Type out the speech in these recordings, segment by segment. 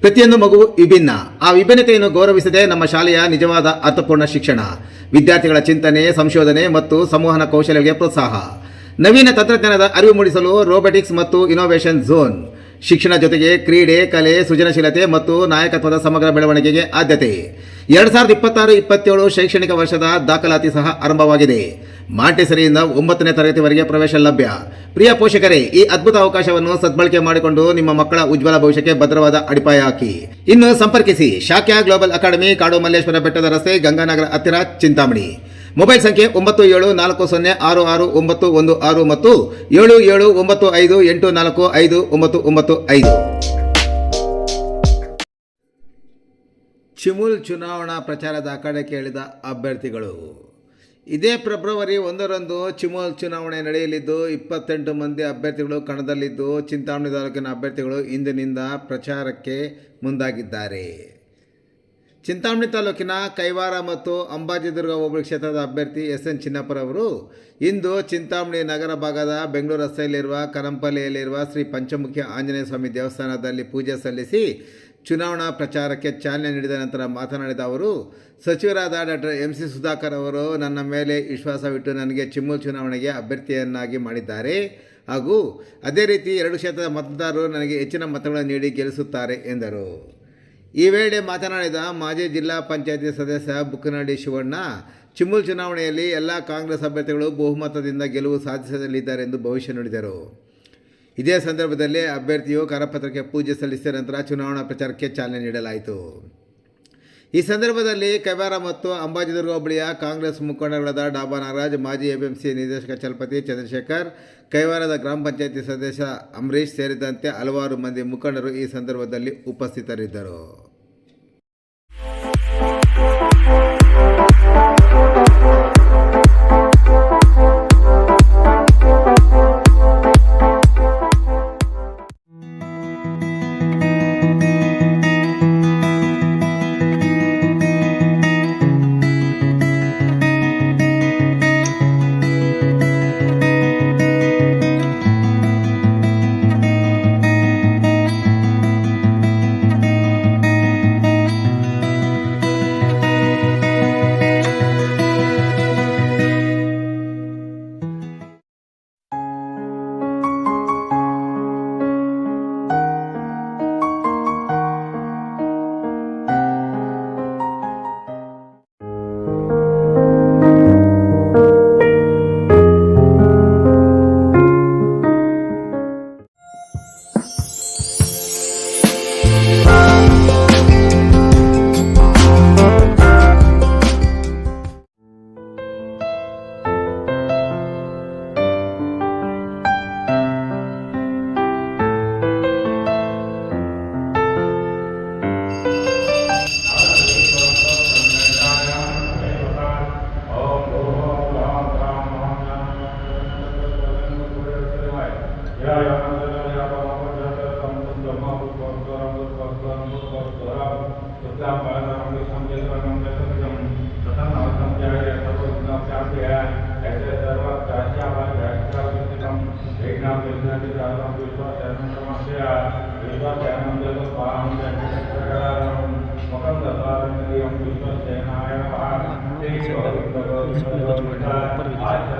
ಪ್ರತಿಯೊಂದು ಮಗು ವಿಭಿನ್ನ. ಆ ವಿಭಿನ್ನತೆಯನ್ನು ಗೌರವಿಸದೆ ನಮ್ಮ ಶಾಲೆಯ ನಿಜವಾದ ಅರ್ಥಪೂರ್ಣ ಶಿಕ್ಷಣ, ವಿದ್ಯಾರ್ಥಿಗಳ ಚಿಂತನೆ, ಸಂಶೋಧನೆ ಮತ್ತು ಸಂವಹನ ಕೌಶಲ್ಯಗಳಿಗೆ ಪ್ರೋತ್ಸಾಹ. ನವೀನ ತಂತ್ರಜ್ಞಾನದ ಅರಿವು ಮೂಡಿಸಲು ರೋಬೋಟಿಕ್ಸ್ ಮತ್ತು ಇನೋವೇಷನ್ ಝೋನ್ ಶಿಕ್ಷಣ ಜೊತೆಗೆ ಕ್ರೀಡೆ, ಕಲೆ, ಸೃಜನಶೀಲತೆ ಮತ್ತು ನಾಯಕತ್ವದ ಸಮಗ್ರ ಬೆಳವಣಿಗೆಗೆ ಆದ್ಯತೆ. ಎರಡು ಸಾವಿರದ ಇಪ್ಪತ್ತಾರು, ಇಪ್ಪತ್ತೇಳು ಶೈಕ್ಷಣಿಕ ವರ್ಷದ ದಾಖಲಾತಿ ಸಹ ಆರಂಭವಾಗಿದೆ. ಮಾಂಟೆಸರಿಯಿಂದ ಒಂಬತ್ತನೇ ತರಗತಿವರೆಗೆ ಪ್ರವೇಶ ಲಭ್ಯ. ಪ್ರಿಯ ಪೋಷಕರೇ, ಈ ಅದ್ಭುತ ಅವಕಾಶವನ್ನು ಸದ್ಬಳಕೆ ಮಾಡಿಕೊಂಡು ನಿಮ್ಮ ಮಕ್ಕಳ ಉಜ್ವಲ ಭವಿಷ್ಯಕ್ಕೆ ಭದ್ರವಾದ ಅಡಿಪಾಯ ಹಾಕಿ. ಇನ್ನು ಸಂಪರ್ಕಿಸಿ, ಶಾಖ್ಯಾ ಗ್ಲೋಬಲ್ ಅಕಾಡೆಮಿ, ಕಾಡು ಮಲ್ಲೇಶ್ವರ ಬೆಟ್ಟದ ರಸ್ತೆ, ಗಂಗಾನಗರ ಹತ್ತಿರ ಚಿಂತಾಮಣಿ. ಮೊಬೈಲ್ ಸಂಖ್ಯೆ ಒಂಬತ್ತು ಏಳು ನಾಲ್ಕು ಸೊನ್ನೆ ಆರು ಆರು ಒಂಬತ್ತು ಒಂದು ಆರು ಮತ್ತು ಏಳು ಏಳು ಒಂಬತ್ತು ಐದು ಎಂಟು ನಾಲ್ಕು ಐದು ಒಂಬತ್ತು ಒಂಬತ್ತು ಐದು. ಚಿಮುಲ್ ಚುನಾವಣಾ ಪ್ರಚಾರದ ಅಖಾಡಕ್ಕೆ ಇಳಿದ ಅಭ್ಯರ್ಥಿಗಳು. ಇದೇ ಫೆಬ್ರವರಿ ಒಂದರಂದು ಚಿಮುಲ್ ಚುನಾವಣೆ ನಡೆಯಲಿದ್ದು, ಇಪ್ಪತ್ತೆಂಟು ಮಂದಿ ಅಭ್ಯರ್ಥಿಗಳು ಕಣದಲ್ಲಿದ್ದು, ಚಿಂತಾಮಣಿ ತಾಲೂಕಿನ ಅಭ್ಯರ್ಥಿಗಳು ಇಂದಿನಿಂದ ಪ್ರಚಾರಕ್ಕೆ ಮುಂದಾಗಿದ್ದಾರೆ. ಚಿಂತಾಮಣಿ ತಾಲೂಕಿನ ಕೈವಾರ ಮತ್ತು ಅಂಬಾಜಿದುರ್ಗ ಹೋಬಳಿ ಕ್ಷೇತ್ರದ ಅಭ್ಯರ್ಥಿ ಎಸ್ ಎನ್ ಚಿನ್ನಪ್ಪರವರು ಇಂದು ಚಿಂತಾಮಣಿ ನಗರ ಭಾಗದ ಬೆಂಗಳೂರು ರಸ್ತೆಯಲ್ಲಿರುವ ಕರಂಪಲ್ಲಿಯಲ್ಲಿರುವ ಶ್ರೀ ಪಂಚಮುಖಿ ಆಂಜನೇಯ ಸ್ವಾಮಿ ದೇವಸ್ಥಾನದಲ್ಲಿ ಪೂಜೆ ಸಲ್ಲಿಸಿ ಚುನಾವಣಾ ಪ್ರಚಾರಕ್ಕೆ ಚಾಲನೆ ನೀಡಿದ ನಂತರ ಮಾತನಾಡಿದ ಅವರು, ಸಚಿವರಾದ ಡಾಕ್ಟರ್ ಎಂ ಸಿ ಸುಧಾಕರ್ ಅವರು ನನ್ನ ಮೇಲೆ ವಿಶ್ವಾಸವಿಟ್ಟು ನನಗೆ ಚಿಮ್ಮೂಲ್ ಚುನಾವಣೆಗೆ ಅಭ್ಯರ್ಥಿಯನ್ನಾಗಿ ಮಾಡಿದ್ದಾರೆ. ಹಾಗೂ ಅದೇ ರೀತಿ ಎರಡು ಕ್ಷೇತ್ರದ ಮತದಾರರು ನನಗೆ ಹೆಚ್ಚಿನ ಮತಗಳನ್ನು ನೀಡಿ ಗೆಲ್ಲಿಸುತ್ತಾರೆ ಎಂದರು. ಈ ವೇಳೆ ಮಾತನಾಡಿದ ಮಾಜಿ ಜಿಲ್ಲಾ ಪಂಚಾಯತಿ ಸದಸ್ಯ ಬುಕ್ಕನಹಳ್ಳಿ ಶಿವಣ್ಣ, ಚಿಮ್ಮುಲ್ ಚುನಾವಣೆಯಲ್ಲಿ ಎಲ್ಲ ಕಾಂಗ್ರೆಸ್ ಅಭ್ಯರ್ಥಿಗಳು ಬಹುಮತದಿಂದ ಗೆಲುವು ಸಾಧಿಸಲಿದ್ದಾರೆ ಎಂದು ಭವಿಷ್ಯ ನುಡಿದರು. ಇದೇ ಸಂದರ್ಭದಲ್ಲಿ ಅಭ್ಯರ್ಥಿಯು ಕರಪತ್ರಕ್ಕೆ ಪೂಜೆ ಸಲ್ಲಿಸಿದ ನಂತರ ಚುನಾವಣಾ ಪ್ರಚಾರಕ್ಕೆ ಚಾಲನೆ ನೀಡಲಾಯಿತು. ಈ ಸಂದರ್ಭದಲ್ಲಿ ಕೈವಾರ ಮತ್ತು ಅಂಬಾಜಿದುರ್ಗ ಹೋಬಳಿಯ ಕಾಂಗ್ರೆಸ್ ಮುಖಂಡಗಳಾದ ಡಾಬಾ ನಾಗರಾಜ್, ಮಾಜಿ ಎಬಿಎಂಸಿ ನಿರ್ದೇಶಕ ಚಲಪತಿ ಚಂದ್ರಶೇಖರ್, ಕೈವಾರದ ಗ್ರಾಮ ಪಂಚಾಯತಿ ಸದಸ್ಯ ಅಂಬರೀಶ್ ಸೇರಿದಂತೆ ಹಲವಾರು ಮಂದಿ ಮುಖಂಡರು ಈ ಸಂದರ್ಭದಲ್ಲಿ ಉಪಸ್ಥಿತರಿದ್ದರು.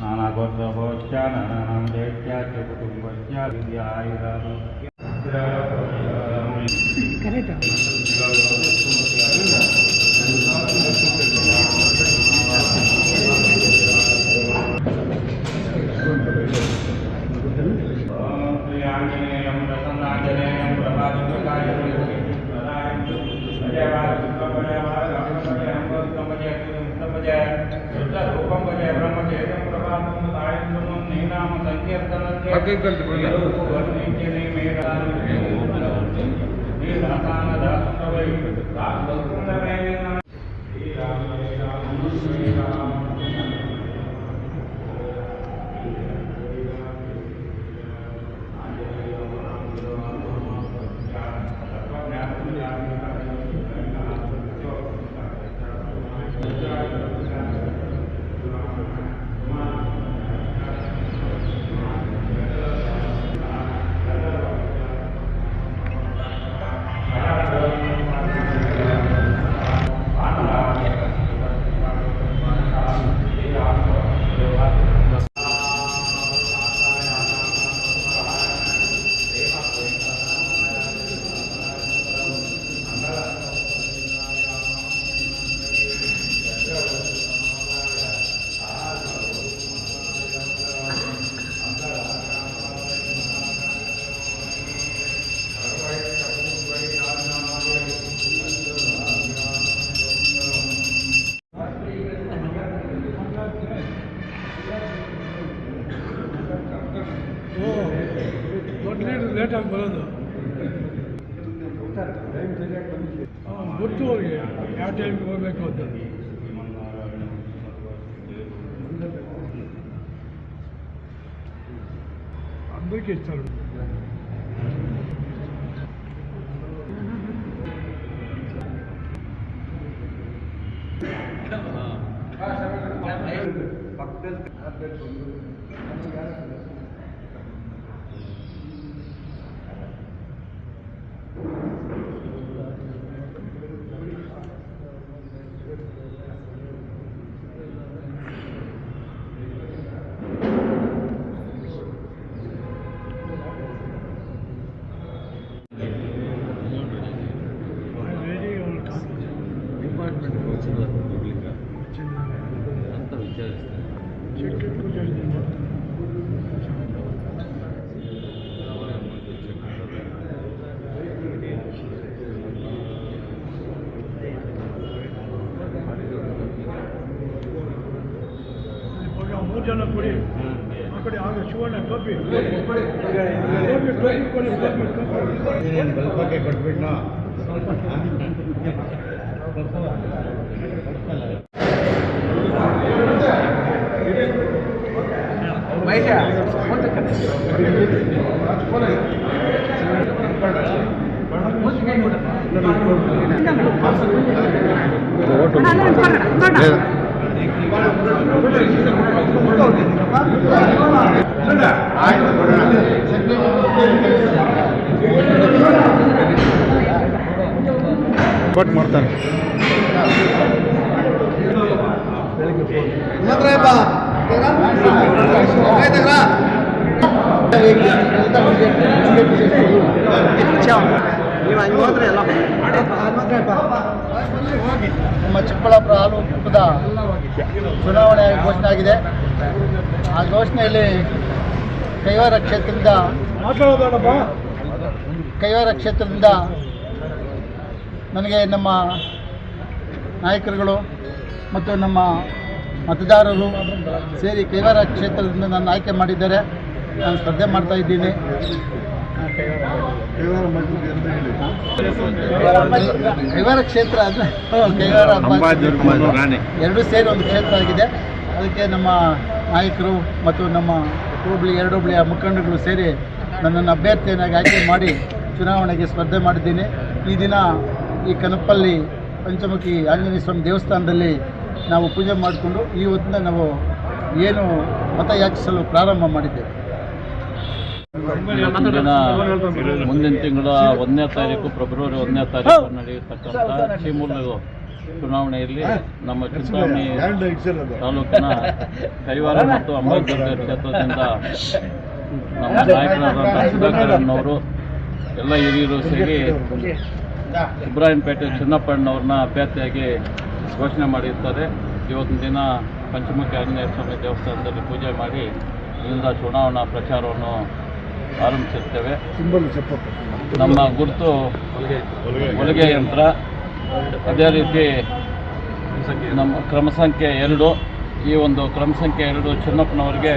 नानाबन्धवश्च नानानां वेट्या च कुटुम्बश्च के गलत बोला राम ಗೊತ್ತು ಅವ್ರಿಗೆ ಯಾವ ಟೈಮ್ಗೆ ಹೋಗ್ಬೇಕು ಅಂತ అందరికీ ఇస్తారు ರೆಡಿ ಕಡೆ ಆಗ ಶಿವಣ್ಣ ಟೋಪಿ ಟೋಪಿ ನಮ್ಮ ಚಿಕ್ಕಬಳ್ಳಾಪುರ ಹಾಲು ಒಕ್ಕೂಟದ ಚುನಾವಣೆ ಘೋಷಣೆ ಆಗಿದೆ. ಆ ಘೋಷಣೆಯಲ್ಲಿ ಕೈವಾರ ಕ್ಷೇತ್ರದಿಂದ ಕೈವಾರ ಕ್ಷೇತ್ರದಿಂದ ನನಗೆ ನಮ್ಮ ನಾಯಕರುಗಳು ಮತ್ತು ನಮ್ಮ ಮತದಾರರು ಸೇರಿ ಕೈವಾರ ಕ್ಷೇತ್ರದಿಂದ ನಾನು ಆಯ್ಕೆ ಮಾಡಿದ್ದಾರೆ. ನಾನು ಸ್ಪರ್ಧೆ ಮಾಡ್ತಾ ಇದ್ದೀನಿ. ಕೈವಾರ ಕ್ಷೇತ್ರ ಅಂದರೆ ಕೈವಾರ ಎರಡು ಸೇರಿ ಒಂದು ಕ್ಷೇತ್ರ ಆಗಿದೆ. ಅದಕ್ಕೆ ನಮ್ಮ ನಾಯಕರು ಮತ್ತು ನಮ್ಮ ಹೋಬಳಿ ಎರಡು ಹೋಬಳಿಯ ಮುಖಂಡರುಗಳು ಸೇರಿ ನನ್ನನ್ನು ಅಭ್ಯರ್ಥಿಯನ್ನಾಗಿ ಆಯ್ಕೆ ಮಾಡಿ ಚುನಾವಣೆಗೆ ಸ್ಪರ್ಧೆ ಮಾಡಿದ್ದೀನಿ. ಈ ದಿನ ಈ ಕನಪಲ್ಲಿ ಪಂಚಮುಖಿ ಆಂಜನೇಯ ಸ್ವಾಮಿ ದೇವಸ್ಥಾನದಲ್ಲಿ ನಾವು ಪೂಜೆ ಮಾಡಿಕೊಂಡು ಈ ಹೊತ್ತಿನ ನಾವು ಏನು ಮತ ಯಾಚಿಸಲು ಪ್ರಾರಂಭ ಮಾಡಿದ್ದೇವೆ. ಮುಂದಿನ ತಿಂಗಳ ಒಂದನೇ ತಾರೀಕು ಫೆಬ್ರವರಿ ಒಂದನೇ ತಾರೀಕು ನಡೆಯತಕ್ಕಂಥ ಚೀಮೂಲು ಚುನಾವಣೆಯಲ್ಲಿ ನಮ್ಮ ಚಿಂತಾಮಣಿ ತಾಲೂಕಿನ ಕೈವಾರ ಮತ್ತು ಅಂಬೇಡ್ಕರ್ ಕ್ಷೇತ್ರದಿಂದ ನಮ್ಮ ನಾಯಕರಾದಂಥ ಸುಧಾಕರಣ್ಣವರು ಎಲ್ಲ ಹಿರಿಯರು ಸೇರಿ ಇಬ್ರಾಹಿಂಪೇಟೆ ಚಿನ್ನಪ್ಪಣ್ಣವ್ರನ್ನ ಅಭ್ಯರ್ಥಿಯಾಗಿ ಘೋಷಣೆ ಮಾಡಿರ್ತಾರೆ ಇವತ್ತಿನ ದಿನ ಪಂಚಮುಖಿ ಆಂಜನೇಯ ಸ್ವಾಮಿ ದೇವಸ್ಥಾನದಲ್ಲಿ ಪೂಜೆ ಮಾಡಿ ಇಲ್ಲಿಂದ ಚುನಾವಣಾ ಪ್ರಚಾರವನ್ನು ಆರಂಭಿಸುತ್ತೇವೆ. ನಮ್ಮ ಗುರುತು ಹೊಲಿಗೆ ಯಂತ್ರ. ಅದೇ ರೀತಿ ನಮ್ಮ ಕ್ರಮ ಸಂಖ್ಯೆ ಎರಡು. ಈ ಒಂದು ಕ್ರಮ ಸಂಖ್ಯೆ ಎರಡು ಚಿನ್ನಪ್ಪನವ್ರಿಗೆ,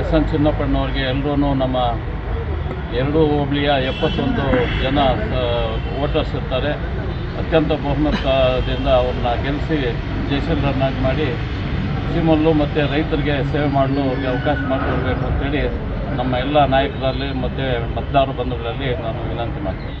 ಎಸ್ ಎನ್ ಚಿನ್ನಪ್ಪನವ್ರಿಗೆ ಎಲ್ಲರೂ ನಮ್ಮ ಎರಡು ಹೋಬಳಿಯ ಎಪ್ಪತ್ತೊಂದು ಜನ ವೋಟರ್ಸ್ ಇರ್ತಾರೆ. ಅತ್ಯಂತ ಬಹುಮತದಿಂದ ಅವ್ರನ್ನ ಗೆಲ್ಲಿಸಿ ಜಯಶೀಲರನ್ನಾಗಿ ಮಾಡಿ ಕೃಷಿಮಲ್ಲು ಮತ್ತು ರೈತರಿಗೆ ಸೇವೆ ಮಾಡಲು ಅವ್ರಿಗೆ ಅವಕಾಶ ಮಾಡಿಕೊಡ್ಬೇಕು ಅಂತೇಳಿ ನಮ್ಮ ಎಲ್ಲ ನಾಯಕರಲ್ಲಿ ಮತ್ತು ಮತದಾರ ಬಂಧುಗಳಲ್ಲಿ ನಾನು ವಿನಂತಿ ಮಾಡ್ತೀನಿ.